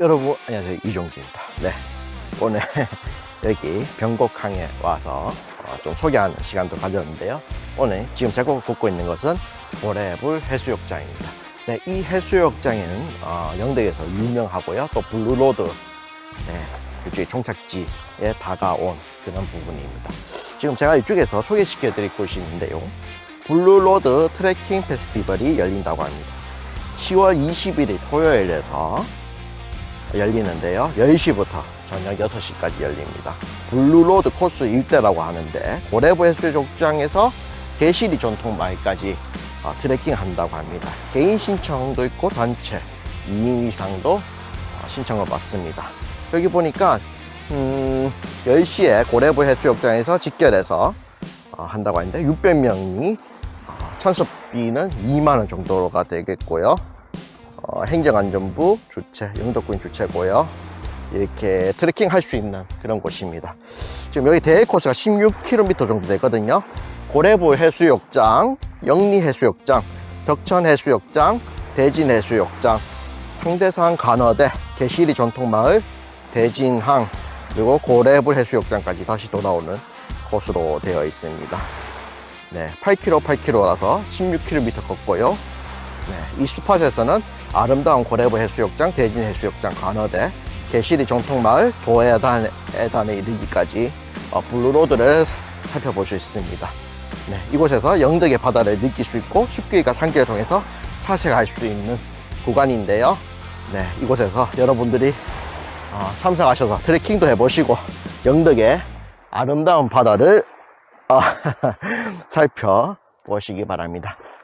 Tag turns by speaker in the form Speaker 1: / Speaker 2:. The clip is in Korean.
Speaker 1: 여러분 안녕하세요. 이종진입니다. 네. 오늘 여기 병곡항에 와서 어, 좀 소개하는 시간도 가졌는데요. 오늘 지금 제가 걷고 있는 것은 고래불 해수욕장입니다. 네, 이 해수욕장에는 어, 영덕에서 유명하고요. 또 블루로드 네, 이쪽에 종착지에 다가온 그런 부분입니다. 지금 제가 이쪽에서 소개시켜 드릴 곳이 있는데요. 블루로드 트레킹 페스티벌이 열린다고 합니다. 10월 21일 토요일에서 열리는데요. 10시부터 저녁 6시까지 열립니다. 블루로드 코스 일대라고 하는데 고래부 해수욕장에서 개시리 전통 마을까지 어, 트레킹 한다고 합니다. 개인 신청도 있고 단체 2인 이상도 어, 신청을 받습니다. 여기 보니까 음, 10시에 고래부 해수욕장에서 직결해서 어, 한다고 하는데 600명이 찬수비는 2만 원 정도가 되겠고요. 어, 행정안전부 주최, 영덕군 주최고요. 이렇게 트레킹 할 수 있는 그런 곳입니다. 지금 여기 대회 코스가 16km 정도 되거든요. 고래부 해수욕장, 영리 해수욕장, 덕천 해수욕장, 대진 해수욕장, 상대산 간어대, 개시리 전통마을, 대진항, 그리고 고래부 해수욕장까지 다시 돌아오는 코스로 되어 있습니다. 네, 8km, 8km라서 16km 걷고요. 네, 이 스팟에서는 아름다운 고래부 해수욕장, 대진 해수욕장, 간어대, 개시리 전통마을, 도해단에 이르기까지 어, 블루로드를 살펴볼 수 있습니다. 네, 이곳에서 영덕의 바다를 느낄 수 있고 숲길과 산길을 통해서 사색할 수 있는 구간인데요. 네, 이곳에서 여러분들이 어, 참석하셔서 트레킹도 해보시고 영덕의 아름다운 바다를 어, 살펴보시기 바랍니다.